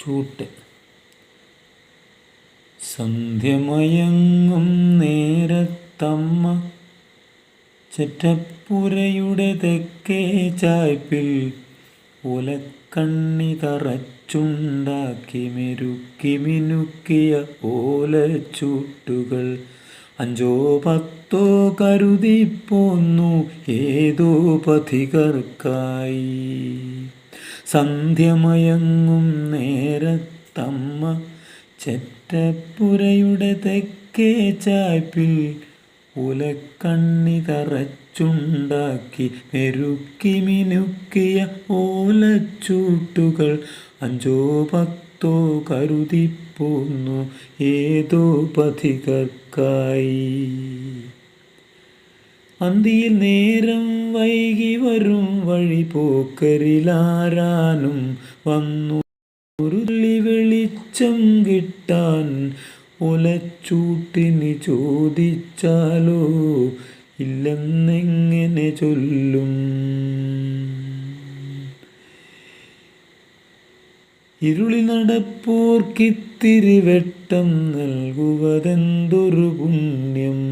ചൂട്ട്. സന്ധ്യമയങ്ങും നേരത്തമ്മ ചെറ്റപ്പുരയുടെ തെക്കേ ചായ്പിൽ ഒലക്കണ്ണി തറച്ചുണ്ടാക്കി മെരുക്കി മിനുക്കിയ ഓലച്ചൂട്ടുകൾ അഞ്ചോ പത്തോ കരുതി പോന്നു ഏതോ പഥികർക്കായി. സന്ധ്യമയങ്ങും നേരത്തമ്മ ചെറ്റപ്പുരയുടെ തെക്കേ ചായ്പിൽ ഉലക്കണ്ണി തറച്ചുണ്ടാക്കി മെരുക്കി മിനുക്കിയ ഓലച്ചൂട്ടുകൾ അഞ്ചോ പത്തോ കരുതിപ്പോന്നു ഏതോ പഥികർക്കായി അന്തിയിൽ നേരം വൈകി വരും വഴി പോക്കരിലാരാനും വന്നു. ഉരുളി വെളിച്ചം കിട്ടാൻ ഒലച്ചൂട്ടിന് ചോദിച്ചാലോ? ഇല്ലെന്നെങ്ങനെ ചൊല്ലും? ഇരുളി നടപ്പോർക്കിത്തിരി വെട്ടം നൽകുവതെന്തൊരു പുണ്യം.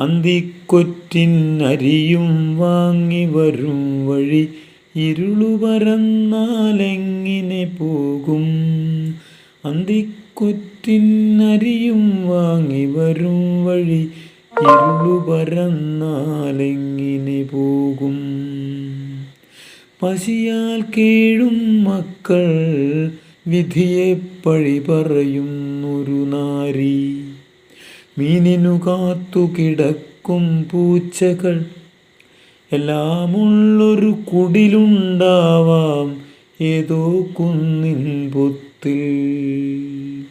അന്തിക്കൊറ്റിനരിയും വാങ്ങി വരും വഴി ഇരുളു പരന്നാലെങ്ങിനെ പോകും. അന്തിക്കൊറ്റിനരിയും വാങ്ങി വരും വഴി ഇരുളു പരന്നാലെങ്ങിനെ പോകും. പശിയാൽ കേഴും മക്കൾ വിധിയെ പഴി പറയുന്നൊരു നാരി. മീനിനു കാത്തു കിടക്കും പൂച്ചകൾ. എല്ലാമുള്ളൊരു കുടിലുണ്ടാവാം ഏതോ കുന്നിൻ പൊത്തിൽ.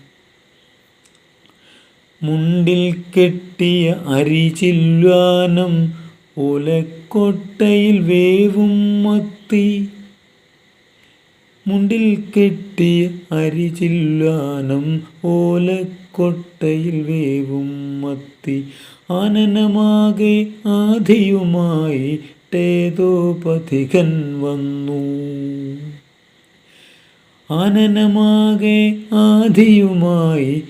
മുണ്ടിൽ കെട്ടിയ അരിചില്വാനം ഓലക്കൊട്ടയിൽ വേവും മത്തി. മുണ്ടിൽ കെട്ടിയ അരിചില്വാനം ഓലക്കൊട്ടയിൽ വേവും മത്തി. ആനനമാകെ ആധിയുമായി പഥികൻ വന്നു. ആനനമാകെ ആധിയുമായി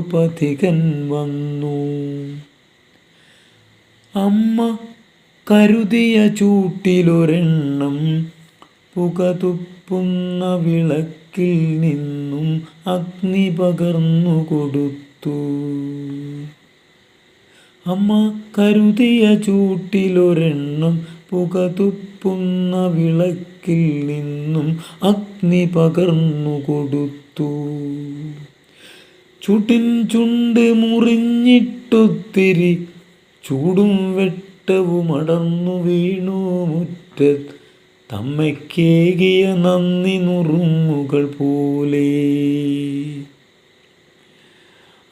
പഥികൻ വന്നു. അമ്മ കരുതിയ ചൂട്ടിലൊരെണ്ണം പുകതുപ്പുന്ന വിളക്കിൽ നിന്നും അഗ്നി പകർന്നു കൊടുത്തു. അമ്മ കരുതിയ ചൂട്ടിലൊരെണ്ണം പുക തുപ്പുന്ന വിളക്കിൽ നിന്നും അഗ്നി പകർന്നു കൊടുത്തു. ചുട്ടിൻ ചുണ്ട് മുറിഞ്ഞിട്ടൊത്തിരി ചൂടും വെട്ടവും അടർന്നു വീണു മുറ്റത്ത്. തമ്മയ്ക്കേകിയ നന്ദി നുറുങ്ങുകൾ പോലെ.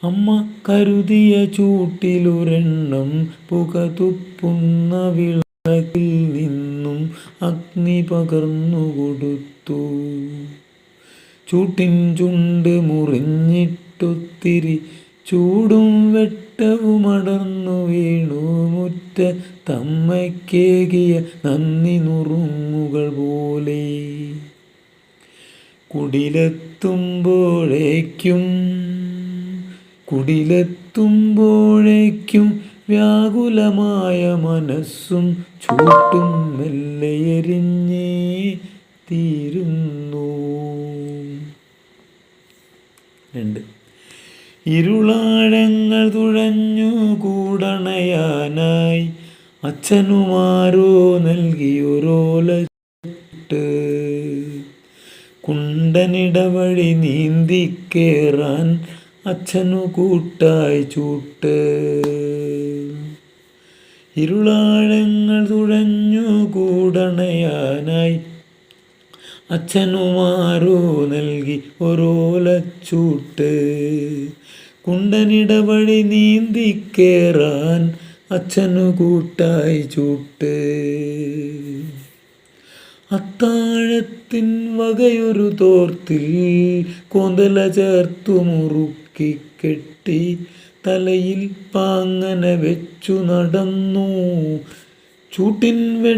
അമ്മ കരുതിയ ചൂട്ടിലൊരെണ്ണം പുകതുപ്പുന്ന വിളക്കിൽ നിന്നും അഗ്നി പകർന്നു കൊടുത്തു. ചൂട്ടിൻ ചുണ്ട് മുറിഞ്ഞിട്ടൊത്തിരി ചൂടും വെട്ടവും അടർന്നു വീണു മുറ്റ തമ്മയ്ക്കേകിയ നന്ദി നുറുങ്ങുകൾ പോലെ. കുടിലെത്തുമ്പോഴേക്കും കുടിലെത്തുമ്പോഴേക്കും വ്യാകുലമായ മനസ്സും ചൂട്ടും മെല്ലെയെരിഞ്ഞേ തീരുന്നു. രണ്ട്. ഇരുളാഴങ്ങൾ തുഴഞ്ഞു കൂടണയാനായി അച്ഛനുമാരോ നൽകിയൊരോലട്ട്. കുണ്ടനിടവഴി നീന്തിക്കേറാൻ അച്ഛനു കൂട്ടായി ചൂട്ട്. ഇരുളാഴങ്ങൾ തുഴഞ്ഞു കൂടണയാനായി അച്ഛനുമാരോ നൽകി ഒരോലച്ചൂട്ട്. കുണ്ടനിടവഴി നീന്തിക്കേറാൻ അച്ഛനു കൂട്ടായി ചൂട്ട്. അത്താഴത്തിൻ വകയൊരു തോർത്തിൽ കോന്തല ചേർത്തു മുറുക്കി കെട്ടി തലയിൽ പാങ്ങന വെച്ചു നടന്നു. ചൂട്ടിൻ വെ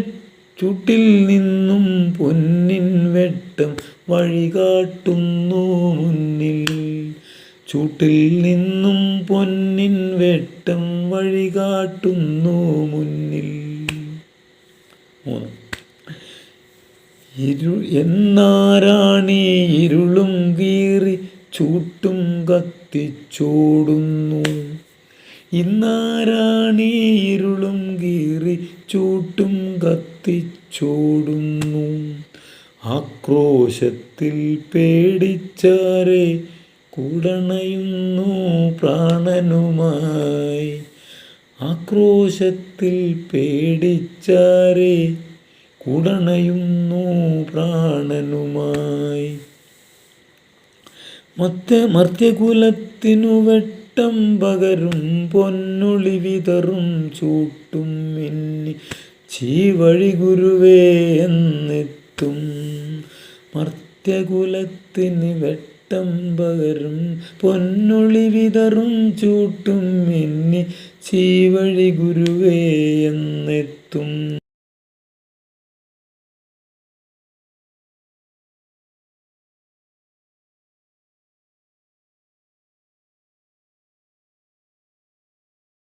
ചൂട്ടിൽ നിന്നും പൊന്നിൻ വെട്ടം വഴികാട്ടുന്നു മുന്നിൽ. ചൂട്ടിൽ നിന്നും പൊന്നിൻ വെട്ടം വഴികാട്ടുന്നു മുന്നിൽ. മൂന്ന്. ഇരു എന്നാരാണീ ഇരുളും കീറി ചൂട്ടും കത്തിച്ചോടുന്നു. ഇന്നാരാണീ ഇരുളും കീറി ചൂട്ടും കത്തിച്ചോടുന്നു. ആക്രോശത്തിൽ പേടിച്ചാരെ കുടണയുന്നു പ്രാണനുമായി. ആക്രോശത്തിൽ പേടിച്ചാരേ കുടണയുന്നു പ്രാണനുമായി. മത്ത മർത്യകുലത്തിനു വെട്ടം പകരും പൊന്നുളി വിതറും ചൂട്ടും മിന്നി ചീവഴി ഗുരുവേ എന്നെത്തും മർത്യകുലത്തിന് വെട്ടം പകരും പൊന്നൊളി വിതറും ചൂട്ടും മിന്നി ചീവഴി ഗുരുവേ എന്നെത്തും.